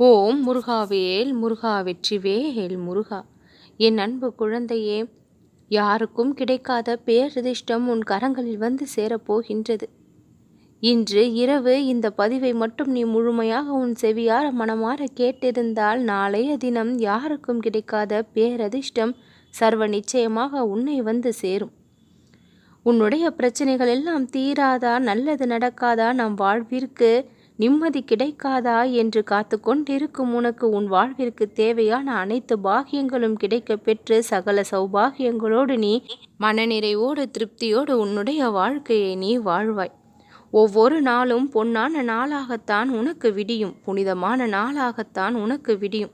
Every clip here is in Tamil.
ஓம் முருகாவேல் முருகா வெற்றிவேல் முருகா. என் அன்பு குழந்தையே யாருக்கும் கிடைக்காத பேரதிர்ஷ்டம் உன் கரங்களில் வந்து சேரப்போகின்றது இன்று இரவு இந்த பதிவை மட்டும் நீ முழுமையாக உன் செவியார மனமாற கேட்டிருந்தால் நாளைய தினம் யாருக்கும் கிடைக்காத பேரதிர்ஷ்டம் சர்வ நிச்சயமாக உன்னை வந்து சேரும். உன்னுடைய பிரச்சனைகள் எல்லாம் தீராதா நல்லது நடக்காதா நம் வாழ்விற்கு நிம்மதி கிடைக்காதா என்று காத்து கொண்டிருக்கும் உனக்கு உன் வாழ்விற்கு தேவையான அனைத்து பாகியங்களும் கிடைக்க பெற்று சகல சௌபாகியங்களோடு நீ மனநிறைவோடு திருப்தியோடு உன்னுடைய வாழ்க்கையை நீ வாழ்வாய். ஒவ்வொரு நாளும் பொன்னான நாளாகத்தான் உனக்கு விடியும். புனிதமான நாளாகத்தான் உனக்கு விடியும்.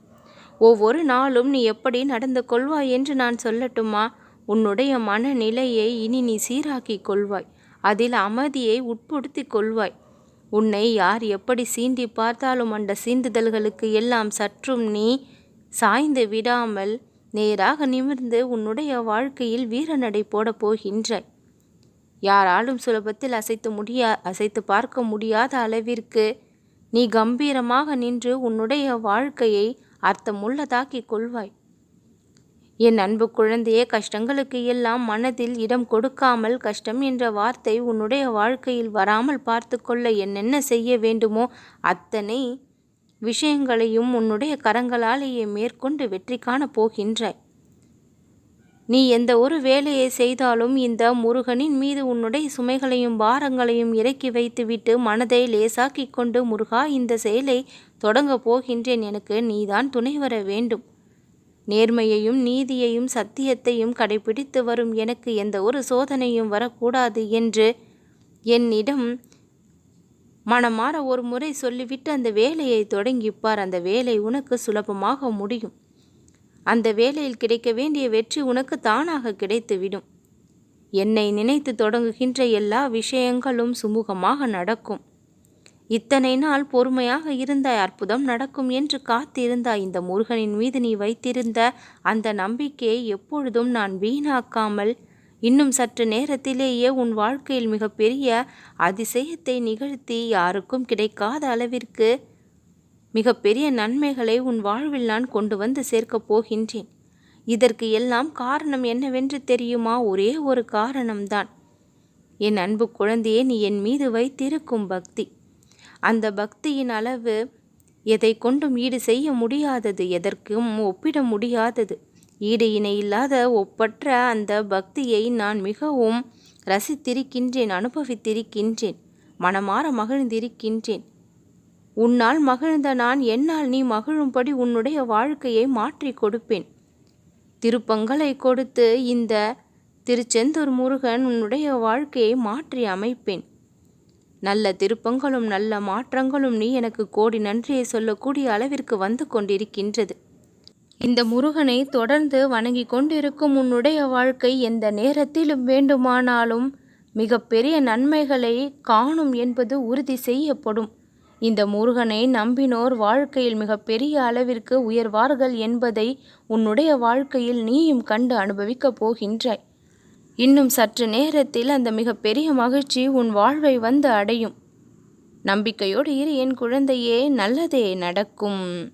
ஒவ்வொரு நாளும் நீ எப்படி நடந்து கொள்வாய் என்று நான் சொல்லட்டுமா? உன்னுடைய மனநிலையை இனி நீ சீராக்கிக் கொள்வாய். அதில் அமைதியை உட்படுத்திக் கொள்வாய். உன்னை யார் எப்படி சீண்டி பார்த்தாலும் அந்த சீண்டுதல்களுக்கு எல்லாம் சற்றும் நீ சாய்ந்து விடாமல் நேராக நிமிர்ந்து உன்னுடைய வாழ்க்கையில் வீரநடை போடப் போகின்றாய். யாராலும் சுலபத்தில் அசைத்து முடியா அசைத்து பார்க்க முடியாத அளவிற்கு நீ கம்பீரமாக நின்று உன்னுடைய வாழ்க்கையை அர்த்தமுள்ளதாக்கிக் கொள்வாய். என் அன்பு குழந்தையே கஷ்டங்களுக்கு எல்லாம் மனதில் இடம் கொடுக்காமல் கஷ்டம் என்ற வார்த்தை உன்னுடைய வாழ்க்கையில் வராமல் பார்த்து கொள்ள என்னென்ன செய்ய வேண்டுமோ அத்தனை விஷயங்களையும் உன்னுடைய கரங்களாலேயே மேற்கொண்டு வெற்றி காணப் போகின்றாய். நீ எந்த ஒரு வேலையை செய்தாலும் இந்த முருகனின் மீது உன்னுடைய சுமைகளையும் பாரங்களையும் இறக்கி வைத்துவிட்டு மனதை லேசாக்கிக் கொண்டு முருகா இந்த செயலை தொடங்கப் போகின்றேன். எனக்கு நீதான் துணை வர வேண்டும். நேர்மையையும் நீதியையும் சத்தியத்தையும் கடைபிடித்து வரும் எனக்கு எந்த ஒரு சோதனையும் வரக்கூடாது என்று என்னிடம் மனமாற ஒரு முறை சொல்லிவிட்டு அந்த வேலையை தொடங்கிப்பார். அந்த வேலை உனக்கு சுலபமாக முடியும். அந்த வேலையில் கிடைக்க வேண்டிய வெற்றி உனக்கு தானாக கிடைத்துவிடும். என்னை நினைத்து தொடங்குகின்ற எல்லா விஷயங்களும் சுமூகமாக நடக்கும். இத்தனை நாள் பொறுமையாக இருந்தாய் அற்புதம் நடக்கும் என்று காத்திருந்தாய். இந்த முருகனின் மீது நீ வைத்திருந்த அந்த நம்பிக்கையை எப்பொழுதும் நான் வீணாக்காமல் இன்னும் சற்று நேரத்திலேயே உன் வாழ்க்கையில் மிகப்பெரிய அதிசயத்தை நிகழ்த்தி யாருக்கும் கிடைக்காத அளவிற்கு மிகப்பெரிய நன்மைகளை உன் வாழ்வில் நான் கொண்டு வந்து சேர்க்கப் போகின்றேன். இதற்கு எல்லாம் காரணம் என்னவென்று தெரியுமா? ஒரே ஒரு காரணம்தான். என் அன்பு குழந்தையே நீ என் மீது வைத்திருக்கும் பக்தி. அந்த பக்தியின் அளவு எதை கொண்டும் ஈடு செய்ய முடியாதது எதற்கும் ஒப்பிட முடியாதது. ஈடு இணை இல்லாத ஒப்பற்ற அந்த பக்தியை நான் மிகவும் ரசித்திருக்கின்றேன் அனுபவித்திருக்கின்றேன். மனமாற மகிழ்ந்திருக்கின்றேன். உன்னால் மகிழ்ந்த நான் என்னால் நீ மகிழும்படி உன்னுடைய வாழ்க்கையை மாற்றி கொடுப்பேன். திருப்பங்களை கொடுத்து இந்த திருச்செந்தூர் முருகன் உன்னுடைய வாழ்க்கையை மாற்றி அமைப்பேன். நல்ல திருப்பங்களும் நல்ல மாற்றங்களும் நீ எனக்கு கோடி நன்றியை சொல்லக்கூடிய அளவிற்கு வந்து கொண்டிருக்கின்றது. இந்த முருகனை தொடர்ந்து வணங்கி கொண்டிருக்கும் உன்னுடைய வாழ்க்கை எந்த நேரத்திலும் வேண்டுமானாலும் மிகப்பெரிய நன்மைகளை காணும் என்பது உறுதி செய்யப்படும். இந்த முருகனை நம்பினோர் வாழ்க்கையில் மிகப்பெரிய அளவிற்கு உயர்வார்கள் என்பதை உன்னுடைய வாழ்க்கையில் நீயும் கண்டு அனுபவிக்கப் போகின்றாய். இன்னும் சற்று நேரத்தில் அந்த மிகப்பெரிய மகிழ்ச்சி உன் வாழ்வை வந்து அடையும். நம்பிக்கையோடு இரு என் குழந்தையே நல்லதே நடக்கும்.